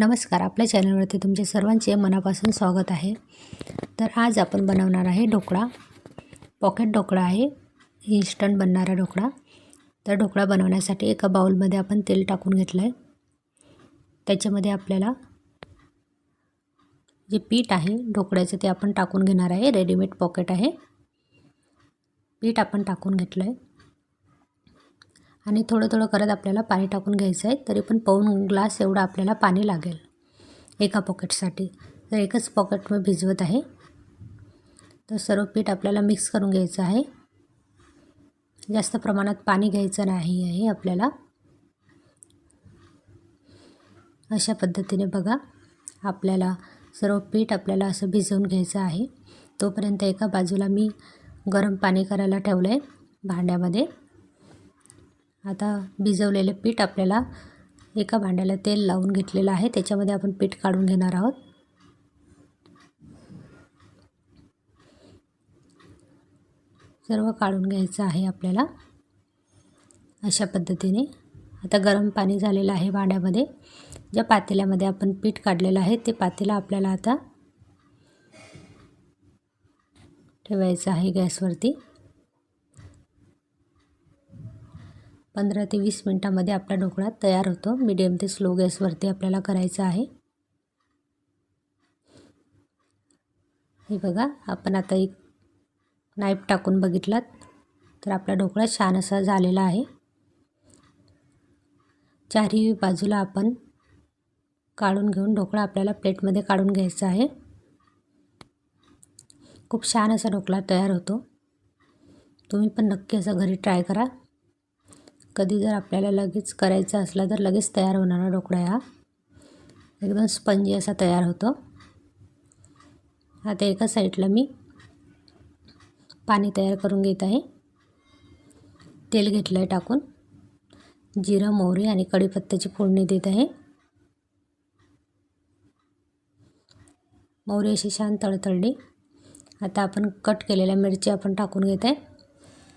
नमस्कार आपल्या चॅनलवरती तुमचे सर्वांचे मनापासून स्वागत आहे. तर आज आपण बनवणार आहे ढोकळा. पॉकेट ढोकळा आहे. इन्स्टंट बनणारा ढोकळा. तर ढोकळा बनवण्यासाठी एका बाऊलमध्ये आपण तेल टाकून घेतलं आहे त्याच्यामध्ये आपल्याला जे पीठ आहे ढोकळ्याचं ते आपण टाकून घेणार आहे. रेडीमेड पॉकेट आहे. पीठ आपण टाकून घेतलं आहे आणि थोडं थोडं करत आपल्याला पाणी टाकून घ्यायचं आहे तरी पण पाऊन ग्लास एवढं आपल्याला पाणी लागेल एका पॉकेटसाठी तर एकच पॉकेट मी भिजवत आहे. तर सर्व पीठ आपल्याला मिक्स करून घ्यायचं आहे. जास्त प्रमाणात पाणी घ्यायचं नाही आहे आपल्याला. अशा पद्धतीने बघा आपल्याला सर्व पीठ आपल्याला असं भिजवून घ्यायचं आहे. तोपर्यंत एका बाजूला मी गरम पाणी करायला ठेवलं आहे भांड्यामध्ये. आता भिजवलेले पीठ आपल्याला एका भांड्याला तेल लावून घेतलेलं आहे. त्याच्यामध्ये आपण पीठ काढून घेणार आहोत. सर्व काढून घ्यायचं आहे आपल्याला अशा पद्धतीने. आता गरम पाणी झालेलं आहे भांड्यामध्ये. ज्या पातेल्यामध्ये आपण पीठ काढलेलं आहे ते पातेलं आपल्याला आता ठेवायचं आहे गॅसवरती. पंधरा ते वीस मिनटामध्ये आपला ढोकळा तयार होतो. मीडियम ते स्लो गॅसवरती आपल्याला करायचं आहे. हे बघा आपण आता एक नाईफ टाकून बघितलात तर आपला ढोकळा छान असा झालेला आहे. चारही बाजूला आपण काढून घेऊन ढोकळा आपल्याला प्लेटमध्ये काढून घ्यायचा आहे. खूप छान असा ढोकळा तयार होतो. तुम्ही पण नक्की असं घरी ट्राय करा. कधी जर आपल्याला लगेच करायचं असलं तर लगेच तयार होणारा ढोकळा हा. एकदम स्पंजी असा तयार होतो. आता एका साईडला मी पाणी तयार करून घेत आहे. तेल घेतलं आहे टाकून. जिरं मोहरी आणि कढीपत्त्याची फोडणी देत आहे. मोहरी अशी छान तळतळली. आता आपण कट केलेल्या मिरची आपण टाकून घेत आहे.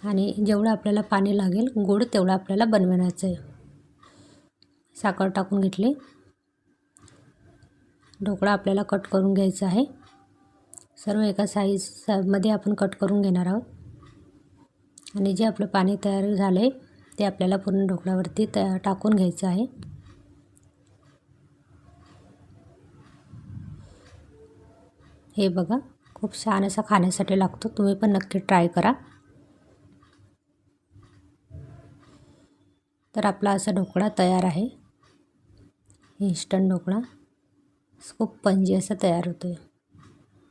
आणि जेवढं आपल्याला पाणी लागेल गोड तेवढं आपल्याला बनवण्याचं आहे. साखर टाकून घेतली. ढोकळा आपल्याला कट करून घ्यायचा आहे. सर्व एका साईजमध्ये आपण कट करून घेणार आहोत. आणि जे आपलं पाणी तयार झालं आहे ते आपल्याला पूर्ण ढोकळ्यावरती तया टाकून घ्यायचं आहे. हे बघा खूप छान असा खाण्यासाठी लागतो. तुम्ही पण नक्की ट्राय करा. तर आपला असा ढोकळा तयार आहे. इन्स्टंट ढोकळा. खूप पंजी असा तयार होतो आहे